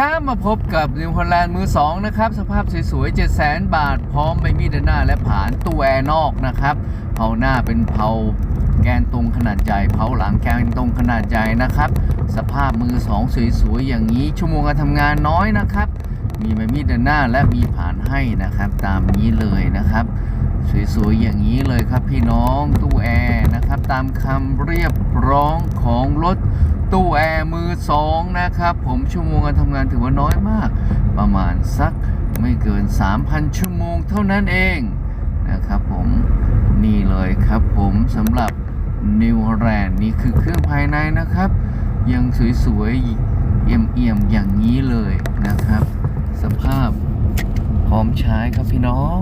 ครับมาพบกับนิวฮอลแลนด์มือสองนะครับ สภาพสวยๆ 7 0 0 0 0 บาท พร้อมใบมีดหน้าและผานตู้แอร์นอกนะครับเผาหน้าเป็นเผาแกนตรงขนาดใหญ่เผาหลังแกนตรงขนาดใหญ่นะครับ สภาพมือสองสวยๆ อย่างนี้ชั่วโมงการทำงานน้อยนะครับ มีใบมีดหน้าและมีผานให้นะครับ ตามนี้เลยนะครับ สวยๆอย่างนี้เลยครับพี่น้องตู้แอร์นะครับ ตามคำเรียบร้องของรถตู้แอร์มือสองนะครับ ผมชั่วโมงการทำงานถือว่าน้อยมาก ประมาณสักไม่เกิน 3,000 ชั่วโมงเท่านั้นเองนะครับผมนี่เลยครับผมสำหรับ New Holland นี่คือเครื่องภายในนะครับ ยังสวยๆเอี่ยมๆอย่างนี้เลยนะครับ สภาพพร้อมใช้ครับพี่น้อง